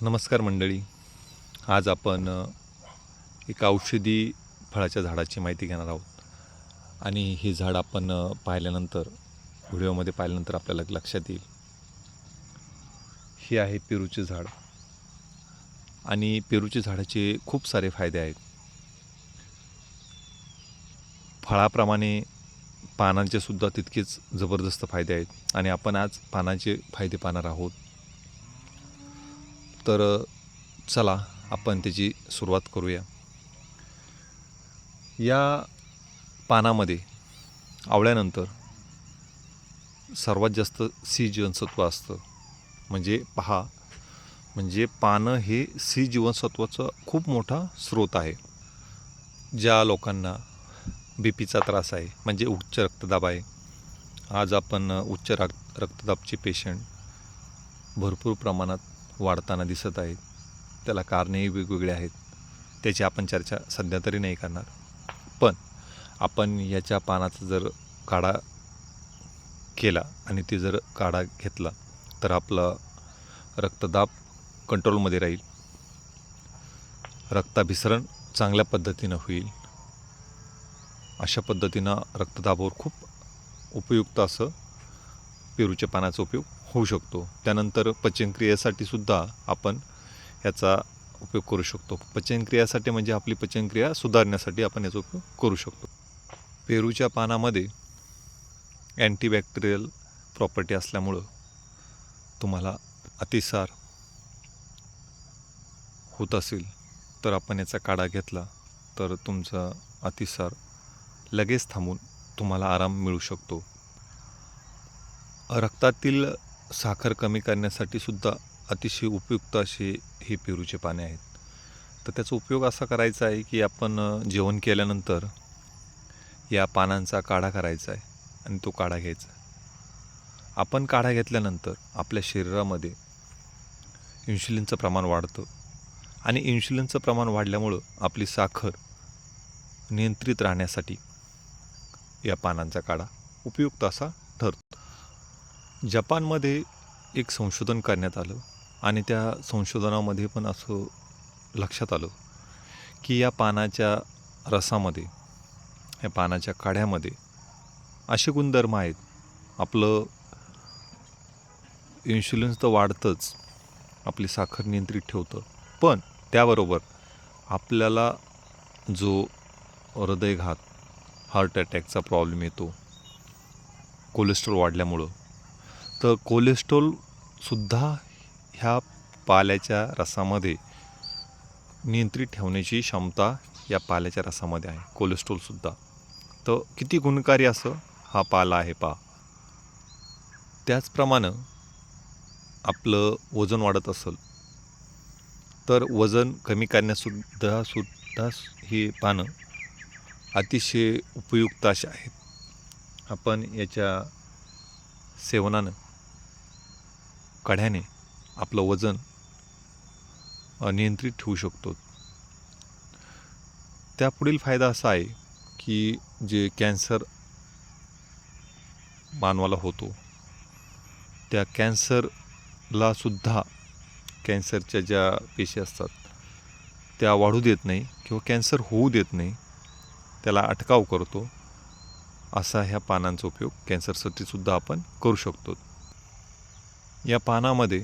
नमस्कार मंडळी. आज आपण एका औषधी फळाच्या झाडाची माहिती घेणार आहोत. आणि हे झाड आपण पाहिल्यानंतर व्हिडिओमध्ये पाहिल्यानंतर आपल्याला लक्षात येईल. हे आहे पेरूचे झाड. आणि पेरूच्या झाडाचे खूप सारे फायदे आहेत. फळाप्रमाणे पानांचे सुद्धा तितकेच जबरदस्त फायदे आहेत. आणि आपण आज पानांचे फायदे पाहणार आहोत. तर चला आपण त्याची सुरुवात करूया. या पानामध्ये आवळ्यानंतर सर्वात जास्त सी जीवनसत्व असतं. म्हणजे पहा म्हणजे पानं हे सी जीवनसत्वाचा खूप मोठा स्रोत आहे. ज्या लोकांना बी पीचा त्रास आहे म्हणजे उच्च रक्तदाब आहे. आज आपण उच्च रक्त रक्तदाबचे पेशंट भरपूर प्रमाणात वाढताना दिसत आहेत. त्याला कारणेही वेगवेगळे आहेत. त्याची आपण चर्चा सध्या तरी नाही करणार. पण आपण याच्या पानाचा जर काढा केला आणि ते जर काढा घेतला तर आपला रक्तदाब कंट्रोलमध्ये राहील. रक्ताभिसरण चांगल्या पद्धतीनं होईल. अशा पद्धतीनं रक्तदाबावर खूप उपयुक्त असं पेरूच्या पानाचा उपयोग होऊ शकतो. त्यानंतर पचनक्रियेसाठी सुद्धा आपण याचा उपयोग करू शकतो. पचनक्रियासाठी म्हणजे आपली पचनक्रिया सुधारण्यासाठी आपण याचा उपयोग करू शकतो. पेरूच्या पानामध्ये अँटीबॅक्टेरियल प्रॉपर्टी असल्यामुळं तुम्हाला अतिसार होत असेल तर आपण याचा काढा घेतला तर तुमचा अतिसार लगेच थांबून तुम्हाला आराम मिळू शकतो. रक्तातील साखर कमी करण्यासाठी सुद्धा अतिशय उपयुक्त असे हे पेरूचे पाने आहेत. तर त्याचा उपयोग असा करायचा आहे की आपण जेवण केल्यानंतर या पानांचा काढा करायचा आहे आणि तो काढा घ्यायचा आपण काढा घेतल्यानंतर आपल्या शरीरामध्ये इन्शुलिनचं प्रमाण वाढतं आणि इन्शुलिनचं प्रमाण वाढल्यामुळं आपली साखर नियंत्रित राहण्यासाठी या पानांचा काढा उपयुक्त असा ठरतो. जपानमध्ये एक संशोधन करण्यात आलं आणि त्या संशोधनामध्ये पण असं लक्षात आलं की या पानाच्या रसामध्ये या पानाच्या काढ्यामध्ये असे गुणधर्म आहेत. आपलं इन्शुलिन तर वाढतंच आपली साखर नियंत्रित ठेवतं पण त्याबरोबर आपल्याला जो हृदयघात हार्ट अटॅकचा प्रॉब्लेम येतो कोलेस्ट्रॉल वाढल्यामुळं तर कोलेस्ट्रॉलसुद्धा ह्या पाल्याच्या रसामध्ये नियंत्रित ठेवण्याची क्षमता या पाल्याच्या रसामध्ये आहे कोलेस्ट्रॉलसुद्धा तर किती गुणकारी असं हा पाला आहे पा त्याचप्रमाणे आपलं वजन वाढत असेल तर वजन कमी करण्यासुद्धा सुद्धा ही पानं अतिशय उपयुक्त अशी आहेत. आपण याच्या सेवनानं कढ्याने आपलं वजन नियंत्रित ठेवू शकतो. त्यापुढील फायदा असा आहे की जे कॅन्सर मानवाला होतो त्या कॅन्सरला सुद्धा कॅन्सरच्या ज्या पेशी असतात त्या वाढू देत नाही किंवा कॅन्सर होऊ देत नाही त्याला अटकाव करतो. असा ह्या पानांचा उपयोग कॅन्सरसाठी सुद्धा आपण करू शकतो. या पानामध्ये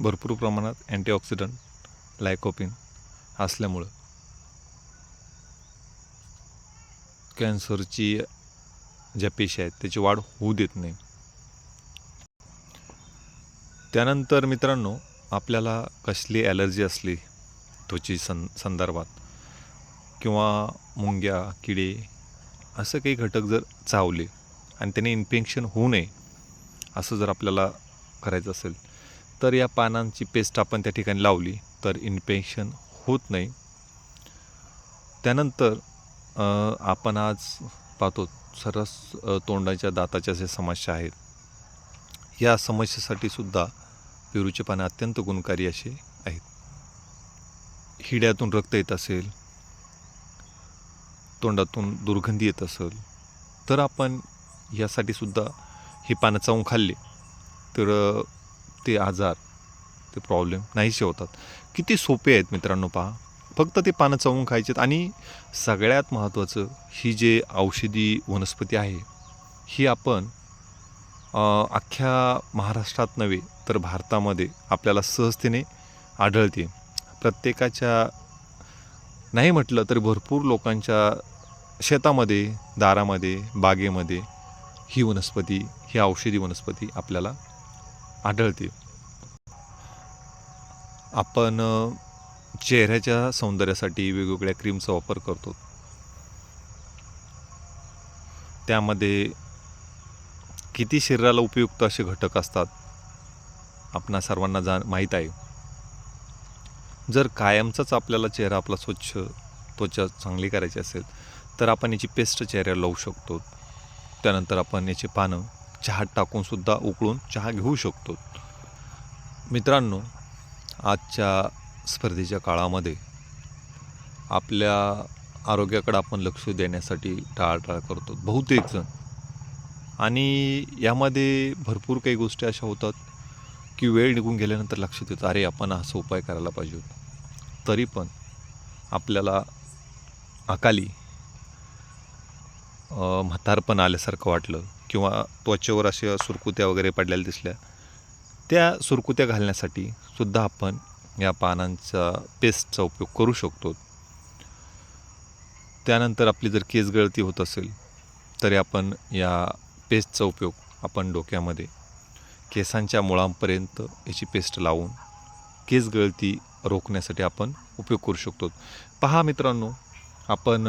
भरपूर प्रमाणात अँटीऑक्सिडंट लायकोपिन असल्यामुळं कॅन्सरची ज्या पेशी आहेत त्याची वाढ होऊ देत नाही. त्यानंतर मित्रांनो आपल्याला कसली ॲलर्जी असली त्वची सं संदर्भात किंवा मुंग्या किडे असं काही घटक जर चावले आणि त्याने इन्फेक्शन होऊ नये असं जर आपल्याला करायचं असेल तर या पानांची पेस्ट आपण त्या ठिकाणी लावली तर इन्फेक्शन होत नाही. त्यानंतर आपण आज पाहतो सरस तोंडाच्या दाताच्या ज्या समस्या आहेत या समस्येसाठी सुद्धा पेरूचे पानं अत्यंत गुणकारी असे आहेत. हिड्यातून रक्त येत असेल तोंडातून दुर्गंधी येत असेल तर आपण यासाठी सुद्धा ही पानं चावून खाल्ली. तर ते आजार ते प्रॉब्लेम नाहीसे होतात. किती सोपे आहेत मित्रांनो पहा. फक्त ते पानं चवून खायचेत आणि सगळ्यात महत्त्वाचं ही जे औषधी वनस्पती आहे ही आपण अख्ख्या महाराष्ट्रात नव्हे तर भारतामध्ये आपल्याला सहजतेने आढळते. प्रत्येकाच्या नाही म्हटलं तरी भरपूर लोकांच्या शेतामध्ये दारामध्ये बागेमध्ये ही वनस्पती ही औषधी वनस्पती आपल्याला आढळते आपण चेहऱ्याच्या सौंदर्यासाठी वेगवेगळ्या क्रीमचा वापर करतो. त्यामध्ये किती शरीराला उपयुक्त असे घटक असतात आपणा सर्वांना जा माहीत आहे. जर कायमचाच आपल्याला चेहरा आपला स्वच्छ त्वचा चांगली करायची असेल तर आपण याची पेस्ट चेहऱ्याला लावू शकतो. त्यानंतर आपण याची पानं चहात टाकूनसुद्धा उकळून चहा घेऊ शकतो. मित्रांनो आजच्या स्पर्धेच्या काळामध्ये आपल्या आरोग्याकडे आपण लक्ष देण्यासाठी टाळाटाळ करतो बहुतेक जण. आणि यामध्ये भरपूर काही गोष्टी अशा होतात की वेळ निघून गेल्यानंतर लक्षात येतं अरे आपण असं उपाय करायला पाहिजे होता. तरी पण आपल्याला अकाली म्हातारपण आल्यासारखं वाटलं किंवा त्वचेवर अशा सुरकुत्या वगैरे पडलेल्या दिसल्या त्या सुरकुत्या घालण्यासाठी सुद्धा आपण या पानांचा पेस्टचा उपयोग करू शकतो. त्यानंतर आपली जर केस गळती होत असेल तरी आपण या पेस्टचा उपयोग आपण डोक्यामध्ये केसांच्या मुळांपर्यंत याची पेस्ट लावून केस गळती रोखण्यासाठी आपण उपयोग करू शकतो. पहा मित्रांनो आपण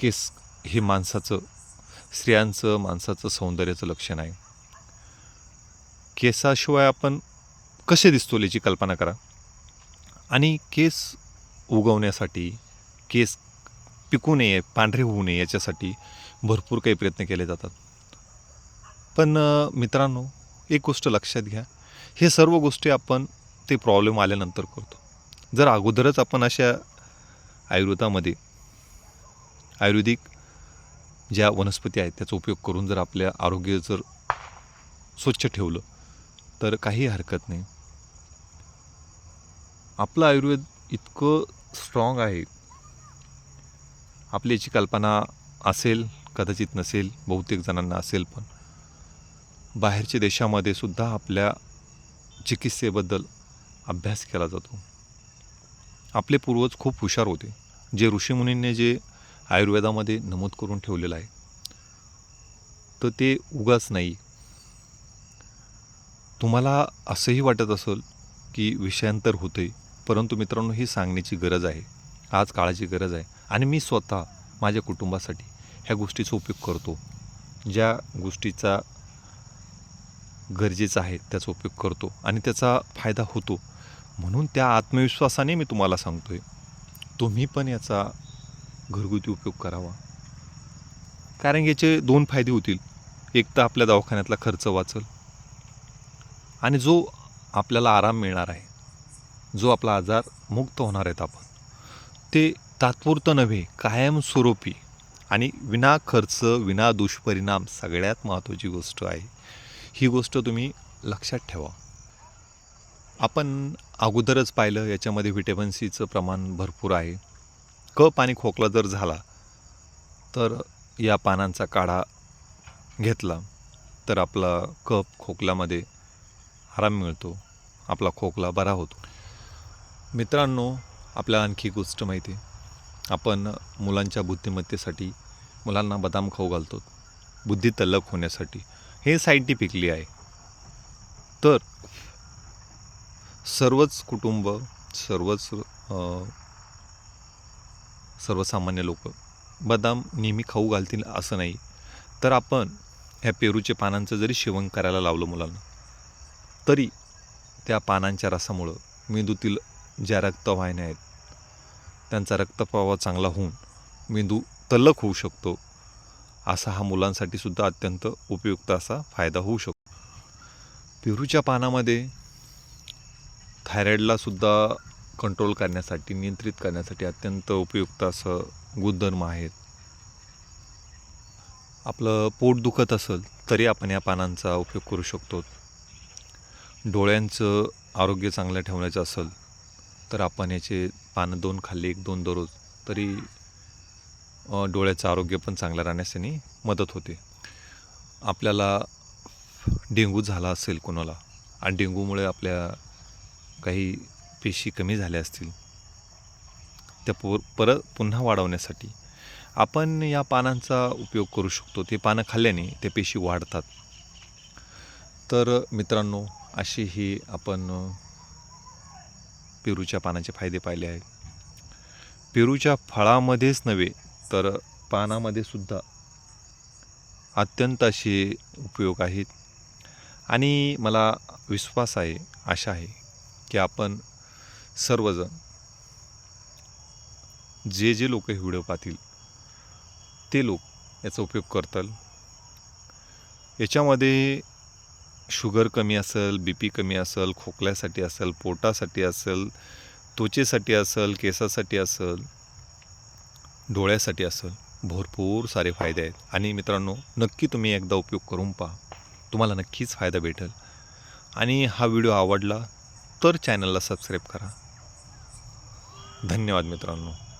केस हे माणसाचं स्त्रियांचं माणसाचं सौंदर्याचं लक्षण आहे. केसाशिवाय आपण कसे दिसतो याची कल्पना करा. आणि केस उगवण्यासाठी केस पिकू नये पांढरे होऊ नये याच्यासाठी भरपूर काही प्रयत्न केले जातात. पण मित्रांनो एक गोष्ट लक्षात घ्या. हे सर्व गोष्टी आपण ते प्रॉब्लेम आल्यानंतर करतो. जर अगोदरच आपण अशा आयुर्वेदामध्ये आयुर्वेदिक ज्या वनस्पती आहेत त्याचा उपयोग करून जर आपल्या आरोग्य जर स्वच्छ ठेवलं तर काही हरकत नाही. आपलं आयुर्वेद इतकं स्ट्रॉंग आहे. आपली याची कल्पना असेल कदाचित नसेल बहुतेक जणांना असेल पण. बाहेरच्या देशामध्ये सुद्धा आपल्या चिकित्सेबद्दल अभ्यास केला जातो. आपले पूर्वज खूप हुशार होते. जे ऋषीमुनींनी जे आयुर्वेदामध्ये नमूद करून ठेवलेलं आहे. तर ते उगाच नाही. तुम्हाला असंही वाटत असेल की विषयांतर होते परंतु मित्रांनो ही सांगण्याची गरज आहे. आज काळाची गरज आहे. आणि मी स्वतः माझ्या कुटुंबासाठी ह्या गोष्टीचा उपयोग करतो. ज्या गोष्टीचा गरजेचा आहे त्याचा उपयोग करतो. आणि त्याचा फायदा होतो. म्हणून त्या आत्मविश्वासाने मी तुम्हाला सांगतो आहे तुम्ही पण याचा घरगुती उपयोग करावा. कारण याचे दोन फायदे होतील. एक तर आपल्या दवाखान्यातला खर्च वाचल. आणि जो आपल्याला आराम मिळणार आहे जो आपला आजार मुक्त होणार आहेत आपण ते तात्पुरतं नव्हे कायमस्वरूपी आणि विना खर्च विना दुष्परिणाम सगळ्यात महत्त्वाची गोष्ट आहे. ही गोष्ट तुम्ही लक्षात ठेवा. आपण अगोदरच पाहिलं याच्यामध्ये व्हिटॅमिन सीचं प्रमाण भरपूर आहे. कप आणि खोकला जर झाला तर या पानांचा काढा घेतला तर आपला कप खोकल्यामध्ये आराम मिळतो आपला खोकला बरा होतो. मित्रांनो आपल्याला आणखी गोष्ट माहिती आहे. आपण मुलांच्या बुद्धिमत्तेसाठी मुलांना बदाम खाऊ घालतो. बुद्धी तल्लक होण्यासाठी. हे सायंटिफिकली आहे. तर सर्वच कुटुंब सर्वच सर्वसामान्य लोक. बदाम नेहमी खाऊ घालतील असं नाही. तर आपण ह्या पेरूच्या पानांचं जरी सेवन करायला लावलं मुलांना तरी त्या पानांच्या रसामुळं मेंदूतील ज्या रक्तवाहिन्या आहेत त्यांचा रक्तप्रवाह चांगला होऊन मेंदू तल्लक होऊ शकतो. असा हा मुलांसाठी सुद्धा अत्यंत उपयुक्त असा फायदा होऊ शकतो पेरूच्या पानामध्ये थायरॉईडलासुद्धा कंट्रोल करण्यासाठी नियंत्रित करण्यासाठी अत्यंत उपयुक्त असं गुणधर्म आहेत. आपलं पोट दुखत असेल तरी आपण या पानांचा उपयोग करू शकतो. डोळ्यांचं आरोग्य चांगलं ठेवण्याचं असेल तर आपण याचे पानं दोन खाल्ले एक दोन दररोज तरी डोळ्याचं आरोग्य पण चांगलं राहण्यास त्यांनी मदत होते. आपल्याला डेंगू झाला असेल कोणाला आणि डेंगूमुळे आपल्या काही पेशी कमी झाल्या असतील. त्या पोर परत पुन्हा वाढवण्यासाठी आपण या पानांचा उपयोग करू शकतो. ते पानं खाल्ल्याने ते पेशी वाढतात. तर मित्रांनो अशी ही आपण पेरूच्या पानाचे फायदे पाहिले आहेत. पेरूच्या फळामध्येच नव्हे तर पानामध्ये सुद्धा अत्यंत असे उपयोग आहेत. आणि मला विश्वास आहे आशा आहे की आपण सर्वजण. जे जे लोक हे व्हिडिओ पाहतील ते लोक याचा उपयोग करतात याच्यामध्ये शुगर कमी असेल बी पी कमी असेल खोकल्यासाठी असेल पोटासाठी असेल त्वचेसाठी असेल केसासाठी असेल डोळ्यासाठी असेल भरपूर सारे फायदे आहेत. आणि मित्रांनो नक्की तुम्ही एकदा उपयोग करून पहा. तुम्हाला नक्कीच फायदा भेटेल. आणि हा व्हिडिओ आवडला तर चॅनलला सबस्क्राईब करा. धन्यवाद मित्रांनो.